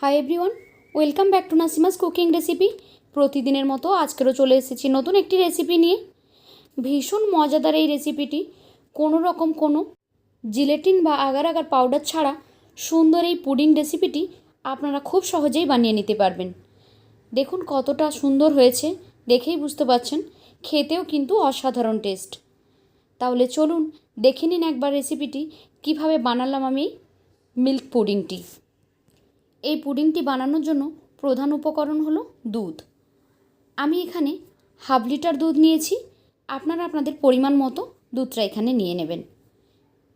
Hi everyone welcome back to Nasima's cooking recipe প্রতিদিনের মতো আজকেরও চলে এসেছি নতুন একটি রেসিপি নিয়ে। ভীষণ মজাদার এই রেসিপিটি কোনো রকম কোনো জিলেটিন বা আগার আগার পাউডার ছাড়া সুন্দর এই পুডিং রেসিপিটি আপনারা খুব সহজেই বানিয়ে নিতে পারবেন। দেখুন কতটা সুন্দর হয়েছে, দেখেই বুঝতে পারছেন খেতেও কিন্তু অসাধারণ টেস্ট তাহলে চলুন দেখে নিন একবার রেসিপিটি কীভাবে বানালাম আমি মিল্ক পুডিংটি এই পুডিংটি বানানোর জন্য প্রধান উপকরণ হলো দুধ। আমি এখানে হাফ লিটার দুধ নিয়েছি। আপনারা আপনাদের পরিমাণ মতো দুধটা এখানে নিয়ে নেবেন।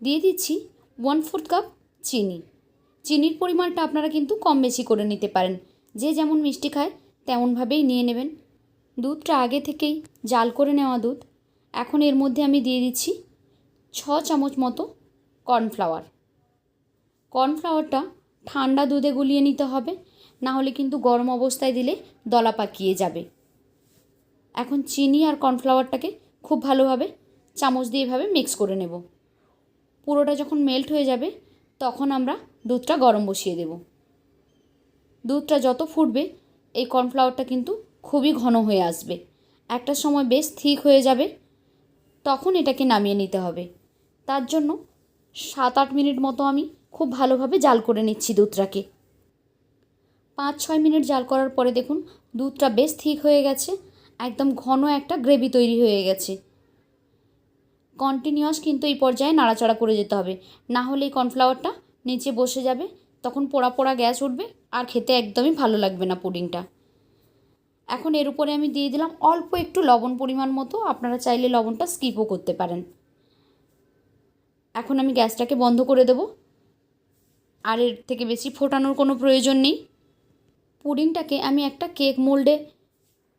দিয়ে দিচ্ছি ওয়ান ফোর্থ কাপ চিনি। চিনির পরিমাণটা আপনারা কিন্তু কম বেশি করে নিতে পারেন। যে যেমন মিষ্টি খায় তেমনভাবেই নিয়ে নেবেন। দুধটা আগে থেকেই জাল করে নেওয়া দুধ। এখন এর মধ্যে আমি দিয়ে দিচ্ছি ছ চামচ মতো কর্নফ্লাওয়ার। কর্নফ্লাওয়ারটা ঠান্ডা দুধে গুলিয়ে নিতে হবে, না হলে কিন্তু গরম অবস্থায় দিলে দলা পাকিয়ে যাবে। এখন চিনি আর কর্নফ্লাওয়ারটাকে খুব ভালোভাবে চামচ দিয়ে এভাবে মিক্স করে নেব। পুরোটা যখন মেল্ট হয়ে যাবে, তখন আমরা দুধটা গরম বসিয়ে দেব। দুধটা যত ফুটবে, এই কর্নফ্লাওয়ারটা কিন্তু খুবই ঘন হয়ে আসবে। একটা সময় বেশ ঠিক হয়ে যাবে, তখন এটাকে নামিয়ে নিতে হবে। তার জন্য সাত আট মিনিট মতো আমি খুব ভালোভাবে জাল করে নিচ্ছি দুধটাকে। পাঁচ ছয় মিনিট জাল করার পরে দেখুন, দুধটা বেশ ঠিক হয়ে গেছে, একদম ঘন একটা গ্রেভি তৈরি হয়ে গেছে। কন্টিনিউয়াস কিন্তু এই পর্যায়ে নাড়াচাড়া করে যেতে হবে। না হলে এই কর্নফ্লাওয়ারটা নিচে বসে যাবে, তখন পোড়া পোড়া গ্যাস উঠবে আর খেতে একদমই ভালো লাগবে না পুডিংটা। এখন এর উপরে আমি দিয়ে দিলাম অল্প একটু লবণ পরিমাণ মতো, আপনারা চাইলে লবণটা স্কিপও করতে পারেন। এখন আমি গ্যাসটাকে বন্ধ করে দেব। আর এর থেকে বেশি ফোটানোর কোনো প্রয়োজন নেই। পুডিংটাকে আমি একটা কেক মোল্ডে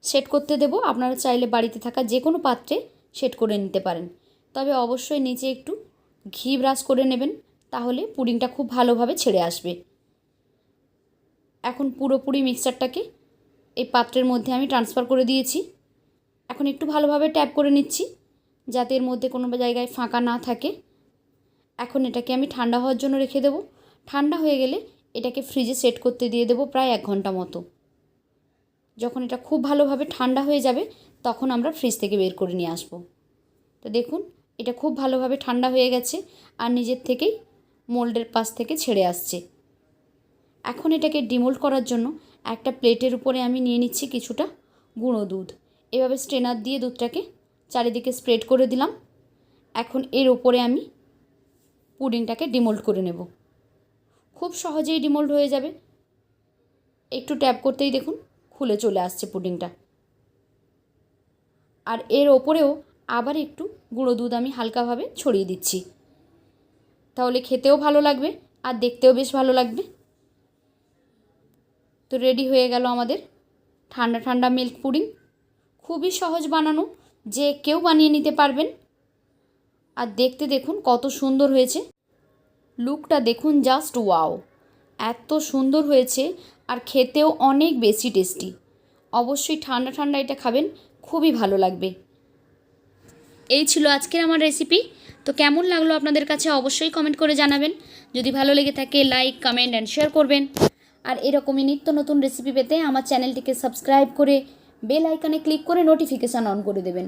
সেট করতে দেব। আপনারা চাইলে বাড়িতে থাকা যে কোনো পাত্রে সেট করে নিতে পারেন। তবে অবশ্যই নিচে একটু ঘি ব্রাশ করে নেবেন, তাহলে পুডিংটা খুব ভালোভাবে ছেড়ে আসবে। এখন পুরোপুরি মিক্সারটাকে এই পাত্রের মধ্যে আমি ট্রান্সফার করে দিয়েছি। এখন একটু ভালোভাবে ট্যাপ করে নিচ্ছি, যাতে এর মধ্যে কোনো জায়গায় ফাঁকা না থাকে। এখন এটাকে আমি ঠান্ডা হওয়ার জন্য রেখে দেবো। ঠান্ডা হয়ে গেলে এটাকে ফ্রিজে সেট করতে দিয়ে দেবো প্রায় এক ঘণ্টা মতো। যখন এটা খুব ভালোভাবে ঠান্ডা হয়ে যাবে, তখন আমরা ফ্রিজ থেকে বের করে নিয়ে আসব। তো দেখুন, এটা খুব ভালোভাবে ঠান্ডা হয়ে গেছে আর নিজের থেকেই মোল্ডের পাশ থেকে ছেড়ে আসছে। এখন এটাকে ডিমোল্ড করার জন্য একটা প্লেটের উপরে আমি নিয়ে নিচ্ছি কিছুটা গুঁড়ো দুধ। এভাবে স্ট্রেনার দিয়ে দুধটাকে চারিদিকে স্প্রেড করে দিলাম। এখন এর ওপরে আমি পুডিংটাকে ডিমোল্ড করে নেব। খুব সহজেই ডিমোল্ড হয়ে যাবে। একটু ট্যাপ করতেই দেখুন, খুলে চলে আসছে পুডিংটা। আর এর ওপরেও আবার একটু গুঁড়ো দুধ আমি হালকাভাবে ছড়িয়ে দিচ্ছি। তাহলে খেতেও ভালো লাগবে আর দেখতেও বেশ ভালো লাগবে। তো রেডি হয়ে গেল আমাদের ঠান্ডা ঠান্ডা মিল্ক পুডিং। খুবই সহজ বানানো, যে কেউ বানিয়ে নিতে পারবেন। আর দেখতে দেখুন কত সুন্দর হয়েছে। লুকটা দেখুন জাস্ট ওয়াও এত সুন্দর হয়েছে আর খেতেও অনেক বেশি টেস্টি অবশ্যই ঠান্ডা ঠান্ডা এটা খাবেন, খুবই ভালো লাগবে। এই ছিল আজকের আমার রেসিপি তো কেমন লাগল আপনাদের কাছে অবশ্যই কমেন্ট করে জানাবেন। যদি ভালো লেগে থাকে লাইক কমেন্ট অ্যান্ড শেয়ার করবেন। আর এরকমই নিত্য নতুন রেসিপি পেতে আমার চ্যানেলটিকে সাবস্ক্রাইব করে বেল আইকনে ক্লিক করে নোটিফিকেশান অন করে দেবেন।